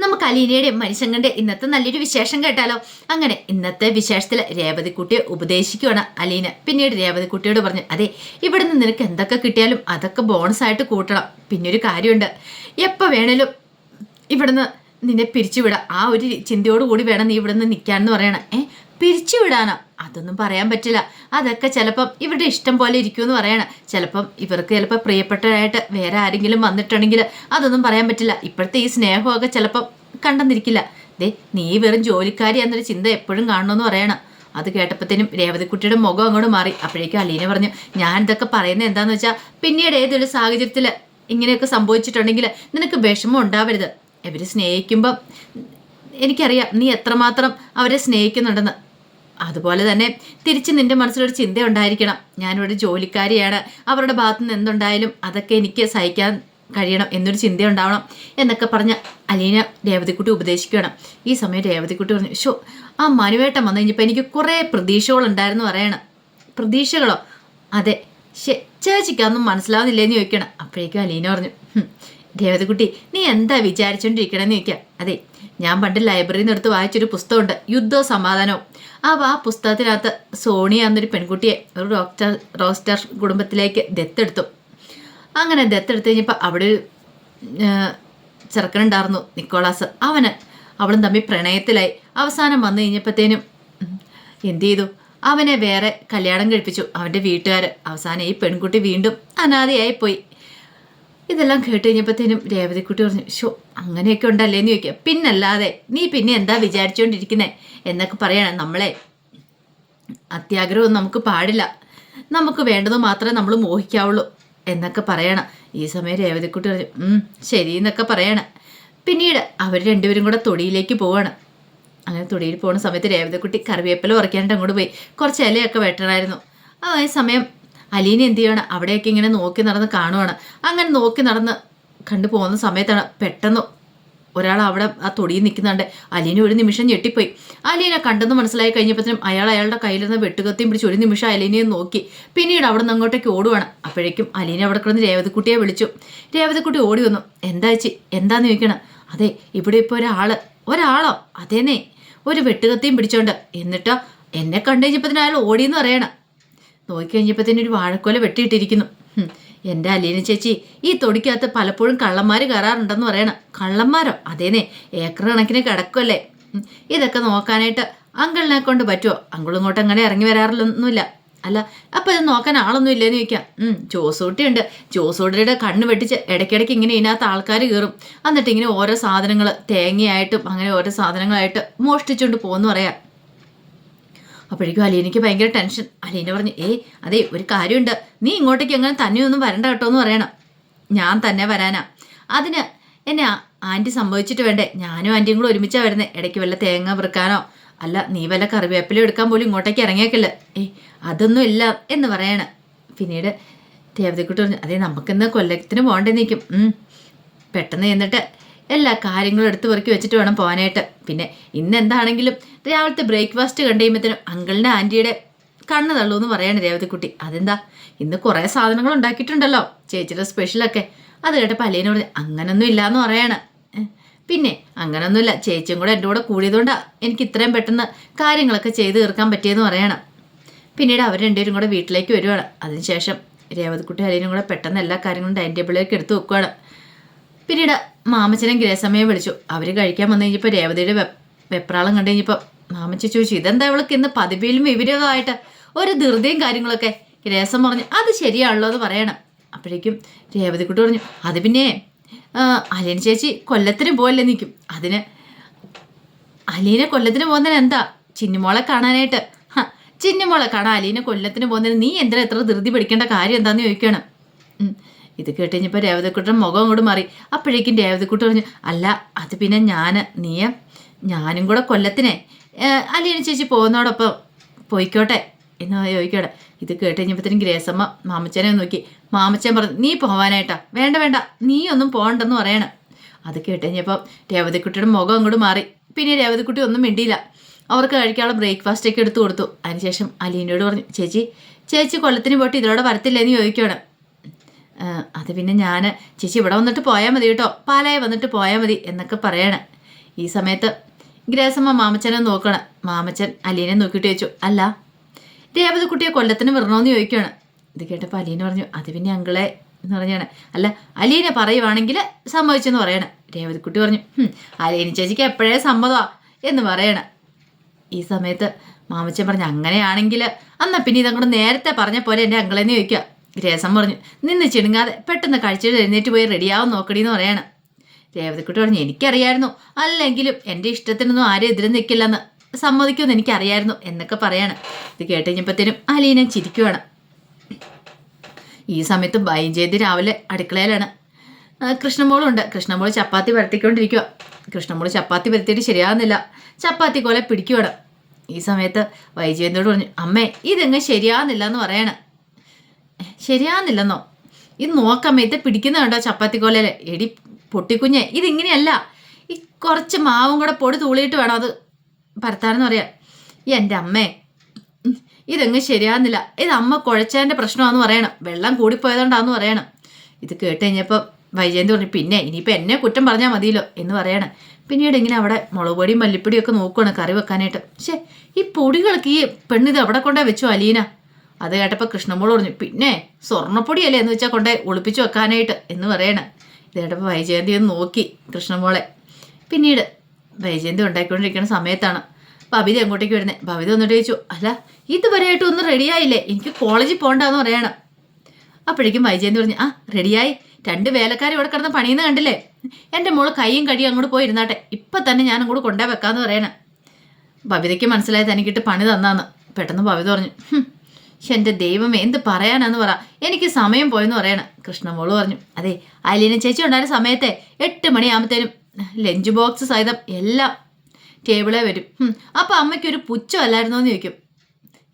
നമുക്ക് അലീനയുടെ മനുഷ്യങ്ങളുടെ ഇന്നത്തെ നല്ലൊരു വിശേഷം കേട്ടാലോ? അങ്ങനെ ഇന്നത്തെ വിശേഷത്തിൽ രേവതിക്കുട്ടിയെ ഉപദേശിക്കുകയാണ് അലീന. പിന്നീട് രേവതിക്കുട്ടിയോട് പറഞ്ഞു അതെ ഇവിടുന്ന് നിനക്ക് എന്തൊക്കെ കിട്ടിയാലും അതൊക്കെ ബോണസ് ആയിട്ട് കൂട്ടണം. പിന്നെ ഒരു കാര്യമുണ്ട്. എപ്പോൾ വേണേലും ഇവിടുന്ന് നിന്നെ പിരിച്ചുവിടാം. ആ ഒരു ചിന്തയോടുകൂടി വേണം നീ ഇവിടുന്ന് നിൽക്കാന്ന് പറയണം. ഏ? പിരിച്ചുവിടാനോ? അതൊന്നും പറയാൻ പറ്റില്ല. അതൊക്കെ ചിലപ്പം ഇവരുടെ ഇഷ്ടം പോലെ ഇരിക്കുമെന്ന് പറയണം. ചിലപ്പം ഇവർക്ക് ചിലപ്പോൾ പ്രിയപ്പെട്ടതായിട്ട് വേറെ ആരെങ്കിലും വന്നിട്ടുണ്ടെങ്കിൽ അതൊന്നും പറയാൻ പറ്റില്ല. ഇപ്പോഴത്തെ ഈ സ്നേഹമൊക്കെ ചിലപ്പം കണ്ടെന്നിരിക്കില്ല. ദേ നീ വെറും ജോലിക്കാരി എന്നൊരു ചിന്ത എപ്പോഴും കാണണമെന്ന് പറയണം. അത് കേട്ടപ്പോഴത്തേനും രേവതിക്കുട്ടിയുടെ മുഖം അങ്ങോട്ട് മാറി. അപ്പോഴേക്കും അലീന പറഞ്ഞു ഞാൻ ഇതൊക്കെ പറയുന്നത് എന്താന്ന് വെച്ചാൽ പിന്നീട് ഏതൊരു സാഹചര്യത്തിൽ ഇങ്ങനെയൊക്കെ സംഭവിച്ചിട്ടുണ്ടെങ്കിൽ നിനക്ക് വിഷമം ഉണ്ടാവരുത്. ഇവർ സ്നേഹിക്കുമ്പം എനിക്കറിയാം നീ എത്രമാത്രം അവരെ സ്നേഹിക്കുന്നുണ്ടെന്ന്. അതുപോലെ തന്നെ തിരിച്ച് നിന്റെ മനസ്സിലൊരു ചിന്ത ഉണ്ടായിരിക്കണം ഞാനിവിടെ ജോലിക്കാരിയാണ്. അവരുടെ ഭാഗത്തു നിന്ന് എന്തുണ്ടായാലും അതൊക്കെ എനിക്ക് സഹിക്കാൻ കഴിയണം എന്നൊരു ചിന്ത ഉണ്ടാവണം എന്നൊക്കെ പറഞ്ഞ് അലീന രേവതിക്കുട്ടി ഉപദേശിക്കണം ഈ സമയം രേവതിക്കുട്ടി പറഞ്ഞു ഷോ ആ മനുവേട്ടം വന്നു കഴിഞ്ഞപ്പോൾ എനിക്ക് കുറേ പ്രതീക്ഷകളുണ്ടായിരുന്നു പറയണം. പ്രതീക്ഷകളോ? അതെ. ശേ ചേച്ചിക്കൊന്നും മനസ്സിലാവുന്നില്ലേന്ന് ചോദിക്കണം അപ്പോഴേക്കും അലീന പറഞ്ഞു "ഹും, രേവതിക്കുട്ടി നീ എന്താ വിചാരിച്ചോണ്ടിരിക്കണമെന്ന് ചോദിക്കാം അതെ ഞാൻ പണ്ട് ലൈബ്രറിയിൽ നിന്ന് എടുത്ത് വായിച്ചൊരു പുസ്തകമുണ്ട് യുദ്ധവും സമാധാനവും. ആ ആ പുസ്തകത്തിനകത്ത് സോണിയ എന്നൊരു പെൺകുട്ടിയെ ഒരു ഡോക്ടർ റോസ്റ്റർ കുടുംബത്തിലേക്ക് ദത്തെടുത്തു. അങ്ങനെ ദത്തെടുത്ത് കഴിഞ്ഞപ്പോൾ അവിടെ ഒരു ചെറുക്കനുണ്ടായിരുന്നു നിക്കോളാസ്. അവന് അവളും തമ്മിൽ പ്രണയത്തിലായി. അവസാനം വന്നു കഴിഞ്ഞപ്പോഴത്തേനും എന്ത് ചെയ്തു? അവനെ വേറെ കല്യാണം കഴിപ്പിച്ചു അവന്റെ വീട്ടുകാർ അവസാനം ഈ പെൺകുട്ടി വീണ്ടും അനാഥയായി പോയി ഇതെല്ലാം കേട്ട് കഴിഞ്ഞപ്പോഴത്തേനും രേവതിക്കുട്ടി പറഞ്ഞു ഷോ അങ്ങനെയൊക്കെ ഉണ്ടല്ലേ എന്ന് ചോദിക്കുക. പിന്നല്ലാതെ നീ പിന്നെ എന്താ വിചാരിച്ചുകൊണ്ടിരിക്കുന്നേ എന്നൊക്കെ പറയണം നമ്മളെ. അത്യാഗ്രഹം നമുക്ക് പാടില്ല. നമുക്ക് വേണ്ടത് മാത്രമേ നമ്മൾ മോഹിക്കാവുള്ളൂ എന്നൊക്കെ പറയണം. ഈ സമയം രേവതിക്കുട്ടി പറഞ്ഞു "ഉം, ശരി എന്നൊക്കെ പറയണം. പിന്നീട് അവർ രണ്ടുപേരും കൂടെ തൊടിയിലേക്ക് പോവാണ്. അങ്ങനെ തൊടിയിൽ പോകുന്ന സമയത്ത് രേവതിക്കുട്ടി കറിവേപ്പില ഉറക്കാനായിട്ട് അങ്ങോട്ട് പോയി. കുറച്ച് ഇലയൊക്കെ വെട്ടണമായിരുന്നു ആ സമയം അലീന എന്ത് ചെയ്യണം? അവിടെയൊക്കെ ഇങ്ങനെ നോക്കി നടന്ന് കാണുവാണ്. അങ്ങനെ നോക്കി നടന്ന് കണ്ടു പോകുന്ന സമയത്താണ് പെട്ടെന്ന് ഒരാൾ അവിടെ ആ തൊടിയിൽ നിൽക്കുന്നുണ്ട്. അലീന ഒരു നിമിഷം ഞെട്ടിപ്പോയി. അലീന കണ്ടെന്ന് മനസ്സിലായി കഴിഞ്ഞപ്പോഴത്തേനും അയാൾ അയാളുടെ കയ്യിലിരുന്ന് വെട്ടുകത്തിയും പിടിച്ച് ഒരു നിമിഷം അലീനയെ നോക്കി. പിന്നീട് അവിടെ നിന്ന് അങ്ങോട്ടേക്ക് ഓടുവാണ്. അപ്പോഴേക്കും അലീന അവിടെ കിടന്ന് രേവതിക്കുട്ടിയെ വിളിച്ചു. രേവതിക്കുട്ടി ഓടി വന്നു. എന്താ ചേച്ചി? എന്താന്ന് ചോദിക്കണം? അതെ ഇവിടെ ഇപ്പോൾ ഒരാൾ ഒരാളോ? അതേനെ ഒരു വെട്ടുകത്തിയും പിടിച്ചോണ്ട്. എന്നിട്ടോ എന്നെ കണ്ടു അയാൾ ഓടിയെന്ന് പറയണം. നോക്കിക്കഴിഞ്ഞപ്പോഴത്തേനും ഒരു വാഴക്കോല വെട്ടിയിട്ടിരിക്കുന്നു. എന്റെ അലീന ചേച്ചി ഈ തൊടിക്കകത്ത് പലപ്പോഴും കള്ളന്മാർ കയറാറുണ്ടെന്ന് പറയണം. കള്ളന്മാരോ? അതേനെ ഏക്കർ കണക്കിന് കിടക്കുമല്ലേ ഇതൊക്കെ നോക്കാനായിട്ട് അങ്കിളിനെ കൊണ്ട് പറ്റുമോ അങ്കിളും ഇങ്ങോട്ട് അങ്ങനെ ഇറങ്ങി വരാറില്ലൊന്നുമില്ല. അല്ല അപ്പം ഇത് നോക്കാൻ ആളൊന്നും ഇല്ലെന്ന് ചോദിക്കാം. ജോസൂട്ടിയുണ്ട്. ജോസൂട്ടിയുടെ കണ്ണ് വെട്ടിച്ച് ഇടയ്ക്കിടയ്ക്ക് ഇങ്ങനെ ഇതിനകത്ത് ആൾക്കാർ കയറും. എന്നിട്ട് ഇങ്ങനെ ഓരോ സാധനങ്ങൾ തേങ്ങയായിട്ടും അങ്ങനെ ഓരോ സാധനങ്ങളായിട്ട് മോഷ്ടിച്ചുകൊണ്ട് പോകുന്നു പറയാം. അപ്പോഴേക്കും അലീനയ്ക്ക് ഭയങ്കര ടെൻഷൻ. അലീന പറഞ്ഞു ഏ അതെ ഒരു കാര്യമുണ്ട്. നീ ഇങ്ങോട്ടേക്ക് അങ്ങനെ തന്നെയൊന്നും വരണ്ട കേട്ടോ എന്ന് പറയണം. ഞാൻ തന്നെ വരാനാ. അതിന് എന്നെ ആന്റി സംഭവിച്ചിട്ട് വേണ്ടേ? ഞാനും ആന്റിയും കൂടെ ഒരുമിച്ചാണ് വരുന്നത് ഇടയ്ക്ക് വല്ല തേങ്ങ വെറുക്കാനോ അല്ല നീ വല്ല കറിവേപ്പില എടുക്കാൻ പോലും ഇങ്ങോട്ടേക്ക് ഇറങ്ങിയേക്കില്ല? ഏയ് അതൊന്നും ഇല്ല എന്ന് പറയണ. പിന്നീട് രേവതിക്കുട്ടി പറഞ്ഞു അതെ നമുക്കിന്ന് കൊല്ലത്തിന് പോകണ്ടേ നിൽക്കും പെട്ടെന്ന് ചെന്നിട്ട് എല്ലാ കാര്യങ്ങളും എടുത്തു പെറുക്കി വെച്ചിട്ട് വേണം പോകാനായിട്ട് പിന്നെ ഇന്ന് എന്താണെങ്കിലും രാവിലത്തെ ബ്രേക്ക്ഫാസ്റ്റ് കണ്ടു കഴിയുമ്പോഴത്തേനും അങ്കിളിന്റെ ആന്റിയുടെ കണ്ണ് തള്ളൂ എന്ന് പറയാണ് രേവതിക്കുട്ടി. അതെന്താ? ഇന്ന് കുറേ സാധനങ്ങൾ ഉണ്ടാക്കിയിട്ടുണ്ടല്ലോ. ചേച്ചിയുടെ സ്പെഷ്യലൊക്കെ. അത് കേട്ടപ്പോൾ അലീന പറഞ്ഞു അങ്ങനൊന്നും ഇല്ലാന്ന് പറയാണ്. പിന്നെ അങ്ങനൊന്നുമില്ല. ചേച്ചിയും കൂടെ എന്റെ കൂടെ കൂടിയതുകൊണ്ടാണ് എനിക്ക് ഇത്രയും പെട്ടെന്ന് കാര്യങ്ങളൊക്കെ ചെയ്ത് തീർക്കാൻ പറ്റിയെന്ന് പറയണം. പിന്നീട് അവർ രണ്ടുപേരും കൂടെ വീട്ടിലേക്ക് വരുവാണ്. അതിനുശേഷം രേവതിക്കുട്ടി അലീനും കൂടെ പെട്ടെന്ന് എല്ലാ കാര്യങ്ങളും ഡൈനിങ് ടേബിളിലേക്ക് എടുത്തു വെക്കുവാണ്. പിന്നീട് മാമച്ചനെ ഗ്രേസമ്മയെ വിളിച്ചു. അവർ കഴിക്കാൻ വന്നു കഴിഞ്ഞപ്പോൾ രേവതിയുടെ വെപ്രാളം കണ്ടു കഴിഞ്ഞപ്പോൾ മാമച്ച ചോദിച്ചു ഇതെന്താ ഇവൾക്ക് ഇന്ന് പതിവിലും വിവരമായിട്ട് ഒരു ധൃതിയും കാര്യങ്ങളൊക്കെ? ഗ്രഹസം പറഞ്ഞു അത് ശരിയാണല്ലോ എന്ന് പറയണം. അപ്പോഴേക്കും രേവതിക്കുട്ടി പറഞ്ഞു അത് പിന്നെ അലീന ചേച്ചി കൊല്ലത്തിന് പോയല്ലേ നിൽക്കും അതിന് അലീനെ കൊല്ലത്തിന് പോകുന്നതിന് എന്താ? ചിന്നിമോളെ കാണാനായിട്ട്. ചിന്നിമോളെ കാണാൻ അലീനെ കൊല്ലത്തിന് പോകുന്നതിന് നീ എന്തിനാ എത്ര ധൃതി പിടിക്കേണ്ട കാര്യം എന്താണെന്ന് ചോദിക്കണം. ഇത് കേട്ട് കഴിഞ്ഞപ്പോൾ രേവതിക്കുട്ടിയുടെ മുഖം അങ്ങോട്ട് മാറി. അപ്പോഴേക്കും രേവതക്കുട്ടൻ പറഞ്ഞു അല്ല അത് പിന്നെ ഞാൻ നീയ ഞാനും കൂടെ കൊല്ലത്തിനെ. അലീന ചേച്ചി പോകുന്നതോടൊപ്പം പോയിക്കോട്ടെ. എന്ന് ചോദിക്കോടെ ഇത് കേട്ട് കഴിഞ്ഞപ്പോഴത്തേനും ഗ്രേസമ്മ മാമച്ചനെ നോക്കി. മാമച്ചൻ പറഞ്ഞു നീ പോവാനായിട്ടാ. വേണ്ട വേണ്ട. നീ ഒന്നും പോകണ്ടെന്ന് പറയണം. അത് കേട്ട് രേവതക്കുട്ടിയുടെ മുഖം അങ്ങോട്ട് മാറി. പിന്നെ രേവതിക്കുട്ടി ഒന്നും മിണ്ടിയില്ല. അവർക്ക് കഴിക്കാനുള്ള ബ്രേക്ക്ഫാസ്റ്റ് ഒക്കെ എടുത്തു കൊടുത്തു. അതിനുശേഷം അലീനയോട് പറഞ്ഞു ചേച്ചി ചേച്ചി കൊല്ലത്തിന് പോയിട്ട് ഇതിലൂടെ വരത്തില്ലേന്ന് ചോദിക്കുകയാണ്. "ആ, അത് പിന്നെ ഞാൻ ചേച്ചി ഇവിടെ വന്നിട്ട് പോയാൽ മതി കേട്ടോ. പാലായി വന്നിട്ട് പോയാൽ മതി എന്നൊക്കെ പറയണേ. ഈ സമയത്ത് ഗ്രേസമ്മ മാമച്ചനെ നോക്കണം. മാമച്ചൻ അലീനെ നോക്കിയിട്ട് ചോദിച്ചു അല്ല രേവതി കുട്ടിയെ കൊല്ലത്തിന് വിടണമെന്ന് ചോദിക്കുകയാണ് ഇത് കേട്ടപ്പോൾ അലീന പറഞ്ഞു അത് പിന്നെ അങ്കിളെ എന്ന് പറഞ്ഞാണ്. അല്ല അലീനെ പറയുവാണെങ്കിൽ സമ്മതിച്ചെന്ന് പറയണം. രേവതിക്കുട്ടി പറഞ്ഞു "ഹും, അലീന ചേച്ചിക്ക് എപ്പോഴേ സമ്മതമാ എന്ന് പറയണം. ഈ സമയത്ത് മാമച്ചൻ പറഞ്ഞു അങ്ങനെയാണെങ്കിൽ അന്നാ പിന്നെ ഇതങ്ങോട്ട് നേരത്തെ പറഞ്ഞ പോലെ എന്റെ അങ്കിളെന്ന് ചോദിക്കുക. രേസം പറഞ്ഞു. നിന്ന് ചിണുങ്ങാതെ പെട്ടെന്ന് കഴിച്ചിട്ട് എഴുന്നേറ്റ് പോയി റെഡിയാവും നോക്കടിയെന്ന് പറയണം. രേവതിക്കുട്ടി പറഞ്ഞു എനിക്കറിയായിരുന്നു. അല്ലെങ്കിലും എന്റെ ഇഷ്ടത്തിനൊന്നും ആരും എതിരും നിൽക്കില്ലെന്ന് സമ്മതിക്കുമെന്ന് എനിക്കറിയായിരുന്നു എന്നൊക്കെ പറയാണ്. ഇത് കേട്ട് കഴിഞ്ഞപ്പോഴത്തേനും അലീന ചിരിക്കുവാണ്. ഈ സമയത്ത് ബൈജയന്തി രാവിലെ അടുക്കളയിലാണ്. കൃഷ്ണമോളുണ്ട്. കൃഷ്ണമോൾ ചപ്പാത്തി പരത്തിക്കൊണ്ടിരിക്കുക കൃഷ്ണമോൾ ചപ്പാത്തി പരത്തിയിട്ട് ശരിയാകുന്നില്ല ചപ്പാത്തി കൊല പിടിക്കുവാണ്. ഈ സമയത്ത് വൈജയന്തോട് പറഞ്ഞു അമ്മേ ഇതെങ്ങ് ശരിയാകുന്നില്ല എന്ന് പറയണം. ശരിയാകുന്നില്ലെന്നോ ഇത് നോക്കമ്മേ ഇത് പിടിക്കുന്ന കണ്ടോ ചപ്പാത്തി കൊലയിൽ എടി പൊട്ടിക്കുഞ്ഞെ ഇതിങ്ങനെയല്ല. ഈ കുറച്ച് മാവും കൂടെ പൊടി തൂളിയിട്ട് വേണം അത് പരത്താനെന്ന് പറയാം എന്റെ അമ്മേ ഇതങ്ങ് ശരിയാകുന്നില്ല ഇത് അമ്മ കുഴച്ചതിന്റെ പ്രശ്നമാണെന്ന് പറയണം. വെള്ളം കൂടിപ്പോയതുകൊണ്ടാന്ന് പറയണം. ഇത് കേട്ട് കഴിഞ്ഞപ്പോൾ വൈജയന്തി പറഞ്ഞു പിന്നെ ഇനിയിപ്പോൾ എന്നെ കുറ്റം പറഞ്ഞാൽ മതിയല്ലോ എന്ന് പറയണം. പിന്നീട് ഇങ്ങനെ അവിടെ മുളക് പൊടിയും മല്ലിപ്പൊടിയും ഒക്കെ നോക്കുകയാണ് കറി വെക്കാനായിട്ട്. പക്ഷേ ഈ പൊടികളൊക്കെ ഈ പെണ്ണിത് അവിടെ കൊണ്ടേ വെച്ചു അലീന? അത് കേട്ടപ്പോൾ കൃഷ്ണമോൾ പറഞ്ഞു പിന്നെ സ്വർണപ്പൊടിയല്ലേ എന്ന് വെച്ചാൽ കൊണ്ടേ ഒളിപ്പിച്ചു വെക്കാനായിട്ട്? എന്ന് പറയണം. ഇത് കേട്ടപ്പോൾ വൈജയന്തി ഒന്ന് നോക്കി കൃഷ്ണമോളെ. പിന്നീട് വൈജയന്തി ഉണ്ടാക്കിക്കൊണ്ടിരിക്കുന്ന സമയത്താണ് ഭവിത അങ്ങോട്ടേക്ക് വരുന്നത് ഭവിത വന്നിട്ട് ചോദിച്ചു അല്ല ഇതുവരെയായിട്ടും ഒന്നും റെഡിയായില്ലേ? എനിക്ക് കോളേജിൽ പോകണ്ടെന്ന് പറയണം. അപ്പോഴേക്കും വൈജയന്തി പറഞ്ഞു ആ റെഡിയായി. രണ്ട് വേലക്കാർ ഇവിടെ കിടന്ന് പണിയുന്ന കണ്ടില്ലേ? എന്റെ മോൾ കൈയും കടിയും അങ്ങോട്ട് പോയിരുന്നാട്ടെ. ഇപ്പം തന്നെ ഞാൻ അങ്ങോട്ട് കൊണ്ടേ വെക്കാമെന്ന് പറയണം. ഭവിതയ്ക്ക് മനസ്സിലായി തനിക്കിട്ട് പണി തന്നാന്ന്. പെട്ടെന്ന് ഭവിത പറഞ്ഞു "ഹും, എന്റെ ദൈവം എന്ത് പറയാനാന്ന് പറ. എനിക്ക് സമയം പോയെന്ന് പറയണം കൃഷ്ണമോൾ പറഞ്ഞു. അതെ അലീന ചേച്ചി ഉണ്ടായിരുന്ന സമയത്തെ എട്ട് മണിയാകുമ്പത്തേനും ലഞ്ച് ബോക്സ് സഹിതം എല്ലാം ടേബിളേ വരും. അപ്പം അമ്മയ്ക്കൊരു പുച്ഛമല്ലായിരുന്നോ എന്ന് ചോദിക്കും.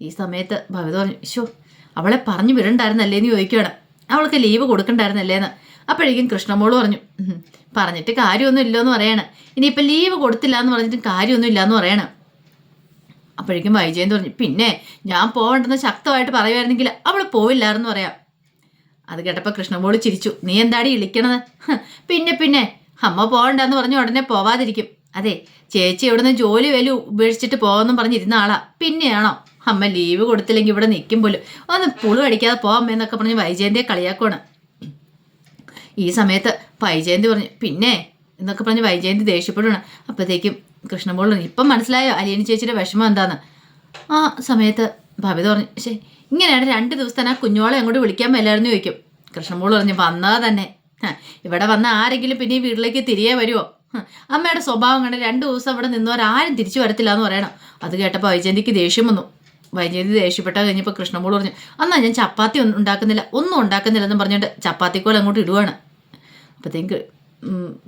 ഈ സമയത്ത് ഭവിത പറഞ്ഞു ഷോ അവളെ പറഞ്ഞു വിടണ്ടായിരുന്നല്ലേ എന്ന് ചോദിക്കുകയാണ് അവൾക്ക് ലീവ് കൊടുക്കണ്ടായിരുന്നല്ലേന്ന്. അപ്പോഴേക്കും കൃഷ്ണമോൾ പറഞ്ഞു "ഉം, പറഞ്ഞിട്ട് കാര്യമൊന്നും ഇല്ലെന്ന് പറയണം. ഇനിയിപ്പോൾ ലീവ് കൊടുത്തില്ല എന്ന് പറഞ്ഞിട്ട് കാര്യമൊന്നും ഇല്ലയെന്ന് പറയണം. അപ്പോഴേക്കും വൈജയൻ പറഞ്ഞു പിന്നെ ഞാൻ പോകണ്ടെന്ന് ശക്തമായിട്ട് പറയുമായിരുന്നെങ്കിൽ അവൾ പോവില്ലായിരുന്നു പറയാം. അത് കേട്ടപ്പോൾ കൃഷ്ണമോൾ ചിരിച്ചു നീ എന്താടി ഇളിക്കണത്? പിന്നെ പിന്നെ അമ്മ പോകണ്ടെന്ന് പറഞ്ഞ് ഉടനെ പോവാതിരിക്കും. അതെ ചേച്ചി ഇവിടുന്ന് ജോലി വില ഉപേക്ഷിച്ചിട്ട് പോകാമെന്നും പറഞ്ഞിരുന്ന ആളാ. പിന്നെയാണോ? അമ്മ ലീവ് കൊടുത്തില്ലെങ്കിൽ ഇവിടെ നിൽക്കും പോലും. ഒന്ന് പുളു അടിക്കാതെ എന്നൊക്കെ പറഞ്ഞ് വൈജയന്തിയെ കളിയാക്കുവാണ്. ഈ സമയത്ത് വൈജയന്തി പറഞ്ഞു പിന്നെ എന്നൊക്കെ പറഞ്ഞ് വൈജയന്തി ദേഷ്യപ്പെടുകയാണ് അപ്പോഴത്തേക്കും പറഞ്ഞു ഇപ്പം മനസ്സിലായോ അലിയനി ചേച്ചിയുടെ വിഷമം എന്താന്ന്? ആ സമയത്ത് ഭവിത പറഞ്ഞു ശേ ഇങ്ങനെയാണ് രണ്ട് ദിവസം തന്നെ ആ കുഞ്ഞോളെ അങ്ങോട്ട് വിളിക്കാൻ മേലായിരുന്നു ചോദിക്കും. കൃഷ്ണമോൾ പറഞ്ഞു വന്നാ തന്നെ. ഇവിടെ വന്ന ആരെങ്കിലും പിന്നെ ഈ വീട്ടിലേക്ക് തിരികെ വരുമോ അമ്മയുടെ സ്വഭാവം കണ്ട് രണ്ട് ദിവസം അവിടെ നിന്നവരാരും തിരിച്ചു വരത്തില്ല എന്ന് പറയണം. അത് കേട്ടപ്പോൾ വൈജയന്തിക്ക് ദേഷ്യം വന്നു. വൈജയന്തി ദേഷ്യപ്പെട്ട കഴിഞ്ഞപ്പോൾ കൃഷ്ണമോൾ പറഞ്ഞു അന്നാ ഞാൻ ചപ്പാത്തി ഒന്നും ഉണ്ടാക്കുന്നില്ല ഒന്നും ഉണ്ടാക്കുന്നില്ലെന്നും പറഞ്ഞുകൊണ്ട് ചപ്പാത്തിക്കോൽ അങ്ങോട്ട് ഇടുവാണ്. അപ്പോഴത്തേക്ക്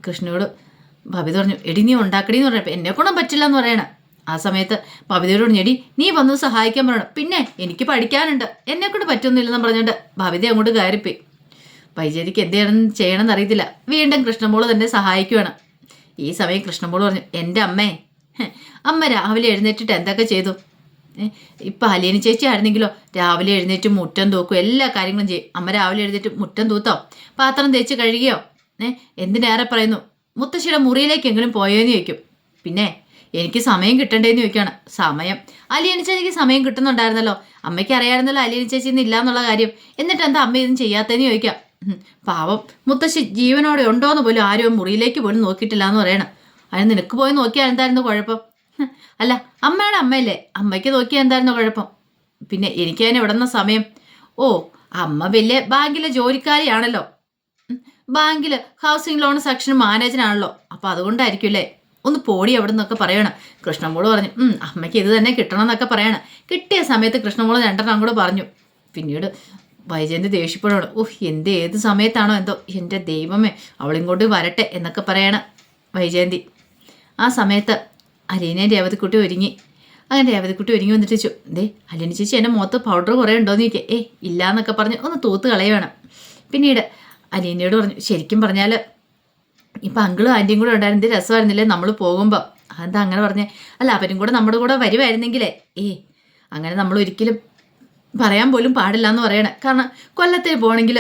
കൃഷ്ണയോട് ഭവിത പറഞ്ഞു എടി നീ ഉണ്ടാക്കടി എന്ന് പറഞ്ഞപ്പോൾ എന്നെ കൊണ്ടും പറ്റില്ല എന്ന് പറയണം. ആ സമയത്ത് ഭവിതയോട് എടി നീ വന്ന് സഹായിക്കാൻ പറയണം. പിന്നെ എനിക്ക് പഠിക്കാനുണ്ട്. എന്നെ കൊണ്ട് പറ്റൊന്നുമില്ലെന്ന് പറഞ്ഞുകൊണ്ട് ഭവിത അങ്ങോട്ട് കയറിപ്പോയി. വൈജയതിക്ക് എന്ത് ചെയ്യണം ചെയ്യണമെന്ന് അറിയത്തില്ല. വീണ്ടും കൃഷ്ണമോൾ തന്നെ സഹായിക്കുകയാണ് ഈ സമയം കൃഷ്ണമോൾ പറഞ്ഞു എന്റെ അമ്മേ അമ്മ രാവിലെ എഴുന്നേറ്റിട്ട് എന്തൊക്കെ ചെയ്തു? ഇപ്പം അലീന ചേച്ചി ആയിരുന്നെങ്കിലോ? രാവിലെ എഴുന്നേറ്റ് മുറ്റം തൂക്കും എല്ലാ കാര്യങ്ങളും ചെയ്യും. അമ്മ രാവിലെ എഴുന്നേറ്റ് മുറ്റം തൂത്തോ? പാത്രം തേച്ച് കഴുകിയോ? ഏ എന്തിനേറെ പറയുന്നു? മുത്തശ്ശിയുടെ മുറിയിലേക്കെങ്കിലും പോയോന്ന് ചോദിക്കും. പിന്നെ എനിക്ക് സമയം കിട്ടണ്ടേന്ന് ചോദിക്കുകയാണ് സമയം. അലിയനി ചേച്ചിക്ക് സമയം കിട്ടുന്നുണ്ടായിരുന്നല്ലോ. അമ്മയ്ക്ക് അറിയാമായിരുന്നല്ലോ അലിയനി ചേച്ചി ഇന്ന് ഇല്ല എന്നുള്ള കാര്യം. എന്നിട്ട് എന്താ അമ്മ ഇതും ചെയ്യാത്തതെന്ന് ചോദിക്കാം. പാവം. മുത്തശ്ശി ജീവനോടെ ഉണ്ടോന്ന് പോലും ആരും മുറിയിലേക്ക് പോലും നോക്കിയിട്ടില്ല എന്ന് പറയണം. അതിന് നിനക്ക് പോയി നോക്കിയാൽ എന്തായിരുന്നു കുഴപ്പം? അല്ല അമ്മയുടെ അമ്മയല്ലേ? അമ്മയ്ക്ക് നോക്കിയാൽ എന്തായിരുന്നു കുഴപ്പം? പിന്നെ എനിക്ക് അതിന് ഇവിടുന്ന സമയം? ഓ അമ്മ വലിയ ബാങ്കിലെ ജോലിക്കാരിയാണല്ലോ. ബാങ്കിൽ ഹൗസിംഗ് ലോൺ സെക്ഷൻ മാനേജനാണല്ലോ അപ്പോൾ അതുകൊണ്ടായിരിക്കും അല്ലേ? ഒന്ന് പോടി അവിടെ നിന്നൊക്കെ പറയണം. കൃഷ്ണമോൾ പറഞ്ഞു അമ്മയ്ക്ക് ഇത് തന്നെ കിട്ടണം എന്നൊക്കെ പറയണം. കിട്ടിയ സമയത്ത് കൃഷ്ണമോൾ രണ്ടെണ്ണം കൂടെ പറഞ്ഞു. പിന്നീട് വൈജയന്തി ദേഷ്യപ്പെടുകയാണ് ഓഹ് എന്ത് ഏത് സമയത്താണോ എന്തോ? എന്റെ ദൈവമേ അവളിങ്ങോട്ട് വരട്ടെ എന്നൊക്കെ പറയണം വൈജയന്തി. ആ സമയത്ത് അലീനയും രേവതിക്കുട്ടി ഒരുങ്ങി. അങ്ങനെ രേവതിക്കുട്ടി ഒരുങ്ങി വന്നിട്ട് ചോദിച്ചു ദേ അലീന ചേച്ചി എന്റെ മുഖത്ത് പൗഡർ കുറേ ഉണ്ടോയെന്ന് ചോദിക്കുക ഏ ഇല്ല എന്നൊക്കെ പറഞ്ഞ് ഒന്ന് തൂത്ത് കളയുവാണ്. പിന്നീട് അലീനയോട് പറഞ്ഞു ശരിക്കും പറഞ്ഞാൽ ഇപ്പം അങ്കിളും ആന്റിയും കൂടെ ഉണ്ടായിരുന്നു എന്ത് രസമായിരുന്നില്ലേ നമ്മൾ പോകുമ്പോൾ അതെന്താ അങ്ങനെ പറഞ്ഞേ? അല്ല അവരും കൂടെ നമ്മുടെ കൂടെ വരുമായിരുന്നെങ്കിലേ ഏ അങ്ങനെ നമ്മൾ ഒരിക്കലും പറയാൻ പോലും പാടില്ല എന്ന് പറയണേ. കാരണം കൊല്ലത്തിൽ പോകണമെങ്കിൽ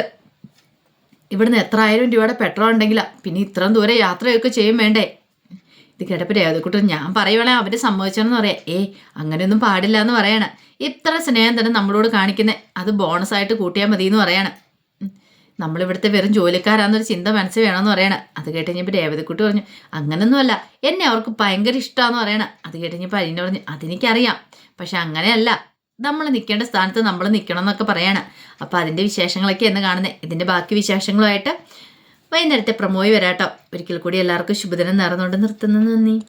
ഇവിടുന്ന് എത്ര ആയിരം രൂപയുടെ പെട്രോൾ ഉണ്ടെങ്കിലാ. പിന്നെ ഇത്രയും ദൂരെ യാത്രയൊക്കെ ചെയ്യും വേണ്ടേ? ഇത് കേട്ടപ്പോൾ രേവതിക്കുട്ടി ഞാൻ പറയുവാണേ അവർ സമ്മതിച്ചെന്ന് പറയാം. ഏ അങ്ങനെയൊന്നും പാടില്ല എന്ന് പറയണേ. ഇത്ര സ്നേഹം തന്നെ നമ്മളോട് കാണിക്കുന്നത് അത് ബോണസ് ആയിട്ട് കൂട്ടിയാൽ മതി എന്ന് പറയണം. നമ്മളിവിടുത്തെ വെറും ജോലിക്കാരാന്നൊരു ചിന്ത മനസ്സിൽ വേണമെന്ന് പറയണേ. അത് കേട്ട് കഴിഞ്ഞപ്പോൾ രേവതിക്കുട്ടി പറഞ്ഞു അങ്ങനൊന്നുമല്ല. എന്നെ അവർക്ക് ഭയങ്കര ഇഷ്ടമാണെന്ന് പറയണേ. അത് കേട്ട് കഴിഞ്ഞപ്പോൾ അലീന പറഞ്ഞു അതെനിക്കറിയാം. പക്ഷെ അങ്ങനെയല്ല. നമ്മൾ നിൽക്കേണ്ട സ്ഥാനത്ത് നമ്മൾ നിൽക്കണം എന്നൊക്കെ പറയണം. അപ്പോൾ അതിന്റെ വിശേഷങ്ങളൊക്കെ എന്ന് കാണുന്നത് ഇതിന്റെ ബാക്കി വിശേഷങ്ങളുമായിട്ട് വൈകുന്നേരത്തെ പ്രമോയി വരാട്ടോ. ഒരിക്കൽ കൂടി എല്ലാവർക്കും ശുഭദിനം നേർന്നുകൊണ്ട് നിർത്തുന്നു. നന്ദി.